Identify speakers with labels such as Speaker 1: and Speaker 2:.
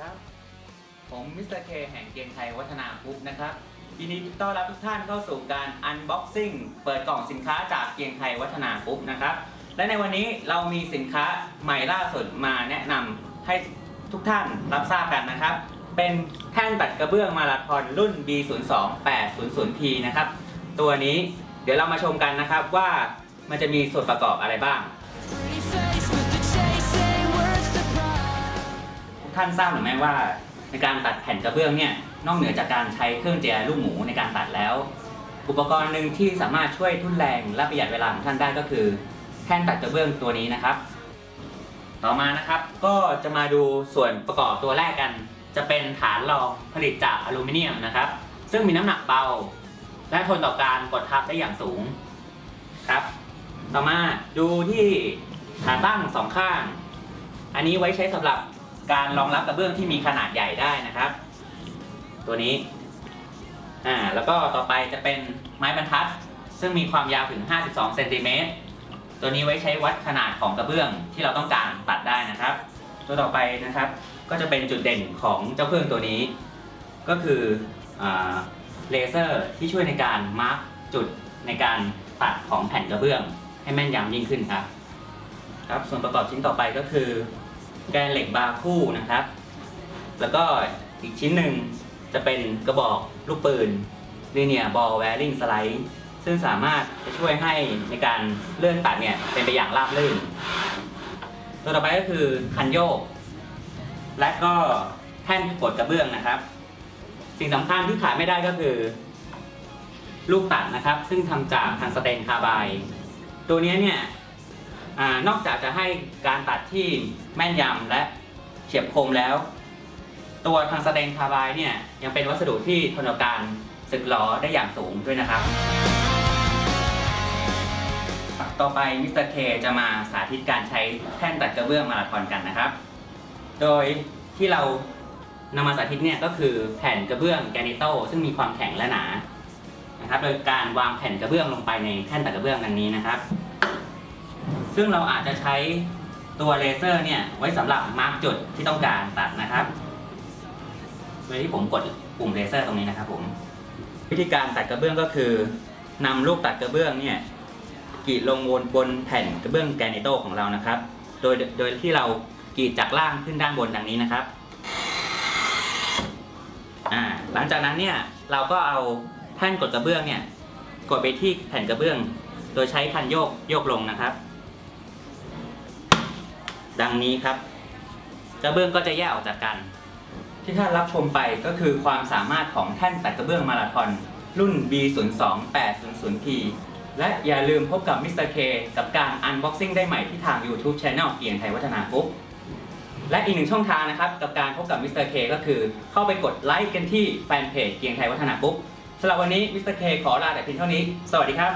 Speaker 1: ครับ ผมมิสเตอร์เคแห่งเกมไทยวัฒนากรุ๊ปนะครับทีนี้ต้อนรับทุกท่านเข้าสู่การอันบ็อกซิ่งเปิดกล่องสินค้าจากเกมไทยวัฒนากรุ๊ปนะครับ และในวันนี้เรามีสินค้าใหม่ล่าสุดมาแนะนำให้ทุกท่านรับทราบกันนะครับ เป็นแท่นตัดกระเบื้องมาราธอนรุ่น B02 800P นะครับ ตัวนี้เดี๋ยวเรามาชมกันนะครับว่ามันจะมีส่วนประกอบอะไรบ้าง ท่านทราบหรือไม่ว่า ในการตัดแผ่นกระเบื้องเนี่ยนอกเหนือจากการใช้เครื่องเจียลูกหมูในการตัดแล้ว อุปกรณ์หนึ่งที่สามารถช่วยทุ่นแรงและประหยัดเวลาของท่านได้ก็คือ แท่นตัดกระเบื้องตัวนี้นะครับ ต่อมานะครับก็จะมาดูส่วนประกอบตัวแรกกัน จะเป็นฐานรองผลิตจากอลูมิเนียมนะครับ ซึ่งมีน้ำหนักเบา และทนต่อการกดทับได้อย่างสูงครับ ต่อมาดูที่ขานตั้งสองข้าง อันนี้ไว้ใช้สำหรับ การรองรับกระเบื้องที่มีขนาดใหญ่ได้นะครับ ตัวนี้อ่าแล้วก็ต่อไปจะเป็นไม้บรรทัด ซึ่งมีความยาวถึง 52เซนติเมตรตัวนี้ไว้ใช้วัดขนาดของกระเบื้องที่เราต้องการตัดได้นะครับ ตัวต่อไปนะครับก็จะเป็นจุดเด่นของเจ้าเครื่องตัวนี้ ก็คืออเลเซอร์ที่ช่วยในการมาร์กจุดในการตัดของแผ่นกระเบื้อง ให้แม่นยำยิ่งขึ้นครับครับ ส่วนประกอบชิ้นต่อไปก็คือ แกนเหล็กบาร์คู่นะครับ แล้วก็อีกชิ้นหนึ่งจะเป็นกระบอกลูกปืน Linear Ball Bearing Slide ซึ่งสามารถจะช่วยให้ในการเลื่อนตัดเนี่ยเป็นไปอย่างราบรื่น ตัวต่อไปก็คือคันโยก และก็แท่นกดกระเบื้องนะครับ สิ่งสำคัญที่ขาดไม่ได้ก็คือ ลูกตัดนะครับ ซึ่งทำจากทางสเตนคาร์บายตัวเนี้ยเนี่ย อนอกจากจะให้การตัดที่แม่นยำและเฉียบคมแล้ว ตัวทางสเตนคาร์บายเนี่ยยังเป็นวัสดุที่ทนต่อการสึกหรอได้อย่างสูงด้วยนะครับ ต่อไปมิสเตอร์เคจะมาสาธิตการใช้แท่นตัดกระเบื้องมาราธอนกันนะครับ โดยที่เรานำมาสาธิตเนี่ยก็คือแผ่นกระเบื้องแกนิโตซึ่งมีความแข็งและหนานะครับ โดยการวางแผ่นกระเบื้องลงไปในแท่นตัดกระเบื้องดังนี้นะครับ ซึ่งเราอาจจะใช้ตัวเลเซอร์เนี่ยไว้สำหรับมาร์กจุดที่ต้องการตัดนะครับโดยที่ผมกดปุ่มเลเซอร์ตรงนี้นะครับผมวิธีการตัดกระเบื้องก็คือนำลูกตัดกระเบื้องเนี่ยกรีดลงบนบนแผ่นกระเบื้องแกรนิโตของเรานะครับ โดยโดยที่เรากรีดจากล่างขึ้นด้านบนดังนี้นะครับอ่าหลังจากนั้นเนี่ยเราก็เอาแท่นกดกระเบื้องเนี่ยกดไปที่แผ่นกระเบื้อง โดยใช้คันโยกโยกลงนะครับ ดังนี้ครับ กระเบื้องก็จะแยกออกจากกัน ที่ท่านรับชมไปก็คือความสามารถของแท่นตัดกระเบื้องมาราธอนรุ่น B02 800P และอย่าลืมพบกับมิสเตอร์เคกับการอันบ็อกซิ่งได้ใหม่ที่ทาง YouTube Channel เกียงไทยวัฒนากรุ๊ปและอีกหนึ่งช่องทางนะครับ กับการพบกับมิสเตอร์เคก็คือเข้าไปกดไลค์กันที่แฟนเพจเกียงไทยวัฒนากรุ๊ปสำหรับวันนี้มิสเตอร์เคขอลาแต่เพียงเท่านี้ สวัสดีครับ